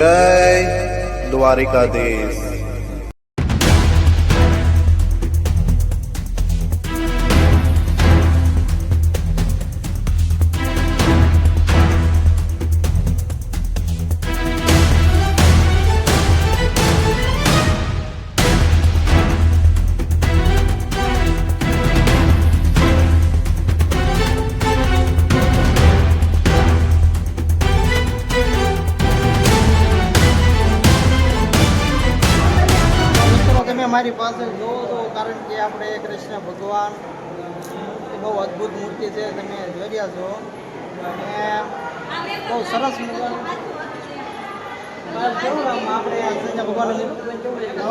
જય દ્વારિકાધીશ. મારી પાસે જોવો તો કારણ કે આપણે કૃષ્ણ ભગવાન બહુ અદ્ભુત મૂર્તિ છે, તમે રહ્યા છો. અને બહુ સરસ મજાનું. આપણે કૃષ્ણ ભગવાનનું મૂર્તિ કેવું લાગે?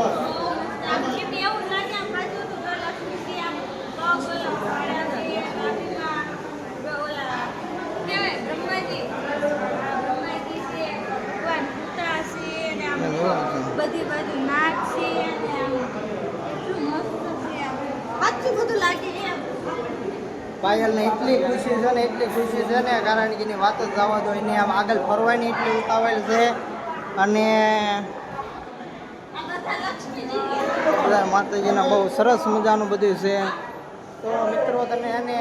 બધી બાજુ નાક છે અને આમ એટલું મસ્ત છે આમ. આટલું બધું લાગે એમ. પાયલને એટલી ખુશી છે ને એટલી ખુશી છે ને કારણ કે એની વાત જ જવા દો એને આમ આગળ ફરવાની એટલી ઉતાવળ છે. અને માતાજીના બહુ સરસ મજાનું બધું છે. તો મિત્રો તમે એને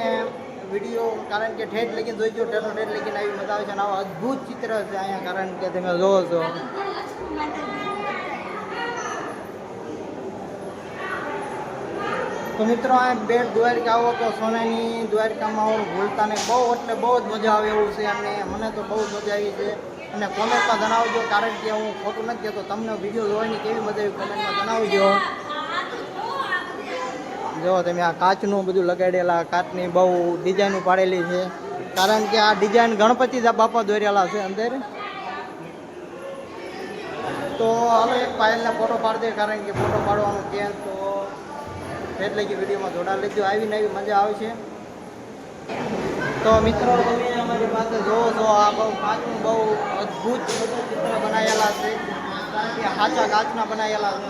વીડિયો કારણ કે ઠેઠ લગીને જોઈજો ઠેઠો ઠેઠ લગીને આવી મજા આવે છે. અને આવા અદ્ભુત ચિત્ર છે અહીંયા કારણ કે તમે જોવો છો આ બધા લક્ષ્મી માતાજી તો મિત્રો, આ બેટ દ્વારકા આવો તો સોનાની દ્વારકામાં આવો ભૂલતા બહુ એટલે બહુ જ મજા આવે એવું છે અને મને તો બહુ જ મજા આવી છે. અને કોમેન્ટમાં જણાવજો, કારણ કે હું ખોટું નથી કહેતો. તમને વીડિયો જોવાની કેવી મજા આવી કોમેન્ટમાં જણાવજો. જો તમે આ કાચનું બધું લગાડેલા, કાચની બહુ ડિઝાઇન પાડેલી છે. કારણ કે આ ડિઝાઇન ગણપતિ બાપા દોરેલા છે અંદર. તો હવે એક પાયલને ફોટો પાડી દે, કારણ કે ફોટો પાડવાનું કે તો એટલે કે વિડીયોમાં જોડા લેજો. આવીને આવી મજા આવશે. તો મિત્રો તમે અમારી પાસે જોવો છો આ બહુ કાચનું બહુ અદ્ભુત ચિત્ર બનાવેલા છે. સાચા કાચના બનાવેલા છે.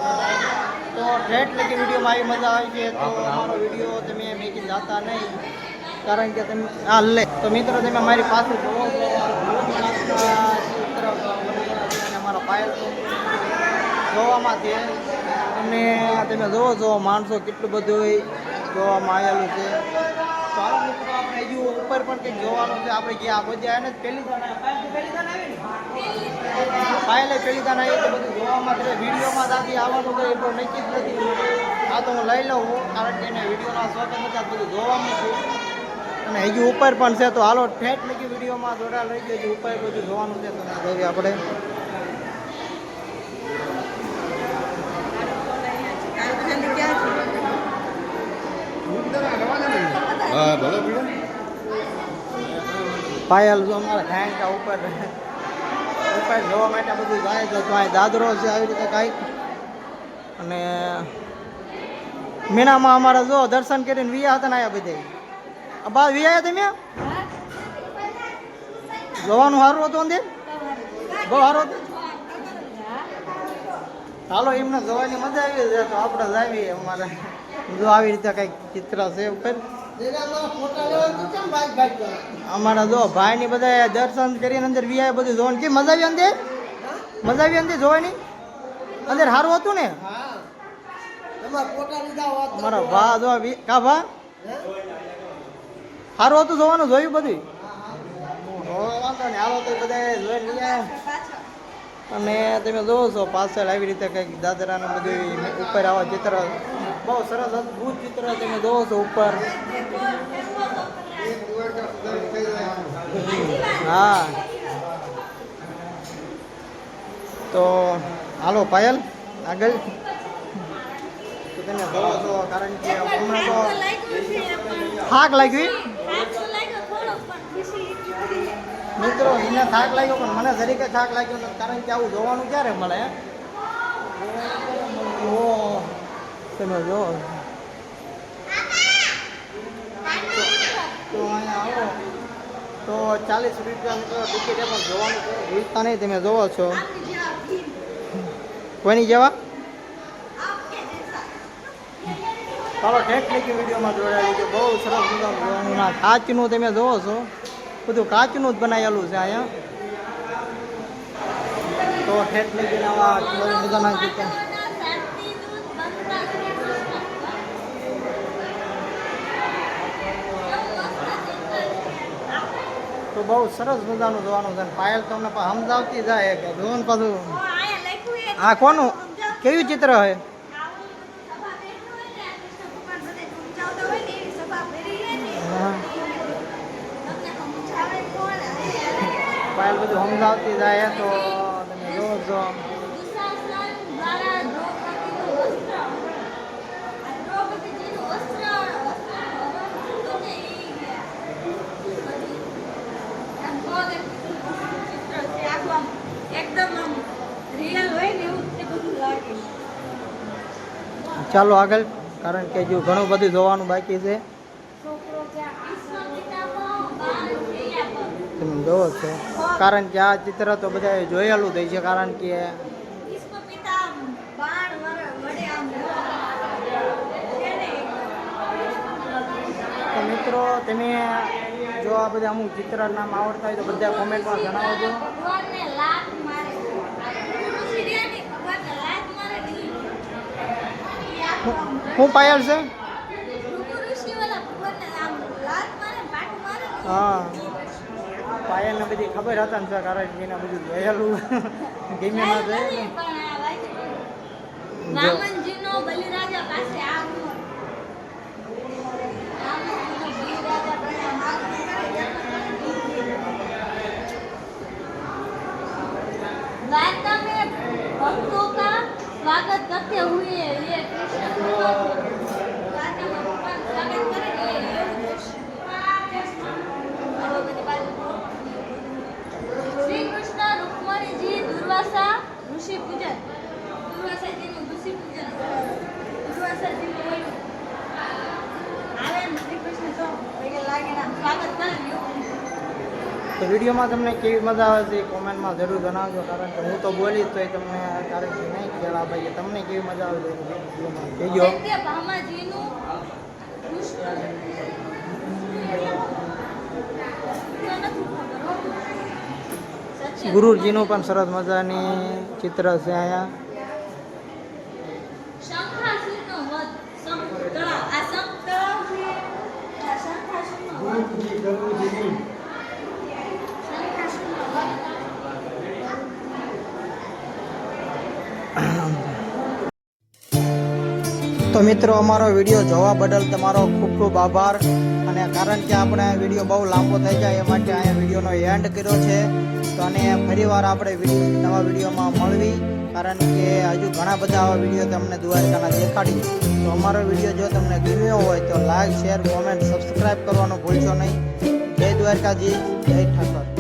તો ઠેઠ લગી વિડીયોમાં આવી મજા આવી છે તો અમારો વીડિયો તમે મેકી જાતા નહીં. કારણ કે તમે હા લે. તો મિત્રો તમે મારી પાસે જોવો છો ચિત્ર અમારા પાયલ જોવામાં છે તમે જોવો છો, માણસો કેટલું બધું જોવામાં આવેલું છે. હાલો મિત્રો હજુ ઉપર પણ કંઈક જોવાનું છે. આપણે ગયા બધા એને પહેલી પહેલી પહેલી દાન આવી તો બધું જોવામાં છે વિડીયોમાં દાદી આવવાનું તો એટલું નક્કી જ નથી આ તો હું લઈ લઉં કારણ કે એને વિડીયોના શોખ નથી બધું જોવાનું છું. અને હજુ ઉપર પણ છે, તો હાલો ઠેઠ લખી વિડીયોમાં જોડા લઈ ગયો ઉપર બધું જોવાનું છે, તો આપણે હા ભલે પાયલ જો અમારા ઘાંકા ઉપર ઉપર જોવા માટે બધું જાય તો ત્યાં દાદરો છે આવી રીતે કાંઈક. અને મીનામાં અમારા જો દર્શન કરીને વિયા હતા ને આયા બધે. બા વિયા તમે? જોવાનું સારું હતું અંદર બહુ સારું હતું? હાલો, એમને જોવાની મજા આવી જાય તો આપણે જ આવીએ અમારે. જો આવી રીતે કંઈક ચિત્ર છે ઉપર અમારા જો ભાઈ ની બધા દર્શન કરીને અંદર વીઆઈ બધું જોવાનું. કે મજા આવી અંદર? મજા આવી અંદર જોવાની? અંદર સારું હતું ને? અમારા ભા જો કા ભા? સારું હતું જોવાનું જોયું બધું અને તમે જોવો છો પાછળ આવી રીતે કંઈક દાદરાનું બધું ઉપર આવા ચિત્ર બહુ સરસ અદભુત ચિત્ર તમે જોવો છો ઉપર. હા. તો હાલો પાયલ આગળ. તો તમે જોવો છો કારણ કે હમણાં તો થાક લાગી? મિત્રો એને થાક લાગ્યો પણ મને જરીકે થાક લાગ્યો કારણ કે આવું જોવાનું ક્યારે મળે હે? ઓ તમે જો તો અહીંયા આવો તો ચાલીસ રૂપિયા મિત્રો જોવાનું છે નહીં તમે જોવો છો કોની જેવા આપકે જૈસા ચાલો વિડીયોમાં જોડાયેલું છે બહુ સરસ મજાનું કાચનું તમે જોવો છો બધું કાચનું જ બનાવેલું છે અહીંયા તો લઈ ગઈને આવા મજાના તો બહુ સરસ મજાનું જોવાનું છે. પાયલ તમને સમજાવતી જાય કે જોવું પાછું આ કોનું? કેવું ચિત્ર હોય. પાયલ બધું સમજાવતી જાય તો તમે જોવો છો એકદમ આમ રિયલ હોય ને એવું તે બધું લાગે ચાલો આગળ, કારણ કે હજુ ઘણું બધું જોવાનું બાકી છે. તમે જોવો છો. કારણ કે આ ચિત્ર તો બધા જોયેલું થઈ છે, કારણ કે મિત્રો, તમે જો આ બધા અમુક ચિત્ર નામ આવડતા હોય તો બધા કોમેન્ટમાં જણાવજો ભગવાનને લાત મારે ઋષિ રહ્યા ને ભગવાનને લાત મારે ને ઈ- ઈ આખું આમ હું પાયલ છે? હા. પાયલને બધી ખબર હતા ને સર કારણ કે એને બધું જોયેલું. ગમે ના જાય જોયેલું. નથી, પણ આ વાંચે. તો વિડીયોમાં તમને કેવી મજા આવે છે કોમેન્ટમાં જરૂર જણાવજો, કારણ કે હું તો બોલીશ તો એ તમને કારણ કે નહીં ખ્યાલ આપે કે તમને કેવી મજા આવે છે સત્ય ભામાજીનું કૃષ્ણ તો નથી ખબર હો. સત્ય ગુરુજીનું પણ સરસ મજાની ચિત્ર છે અહીંયા. શંખાસુરનો તો મિત્રો, અમારો વીડિયો જોવા બદલ તમારો ખૂબ ખૂબ આભાર. અને કારણ કે આપણે વીડિયો બહુ લાંબો થઈ જાય, એ માટે અહીંયા વિડીયોનો એન્ડ કર્યો છે. તો અને ફરીવાર આપણે વીડિયો, નવા વિડીયોમાં મળવી. કારણ કે હજુ ઘણા બધા આવા વીડિયો તમને દ્વારકાના દેખાડી. તો અમારો વીડિયો જો તમને ગમ્યો હોય તો લાઈક, શેર કોમેન્ટ સબસ્ક્રાઈબ કરવાનું ભૂલશો નહીં. જય દ્વારકાજી, જય ઠાકર.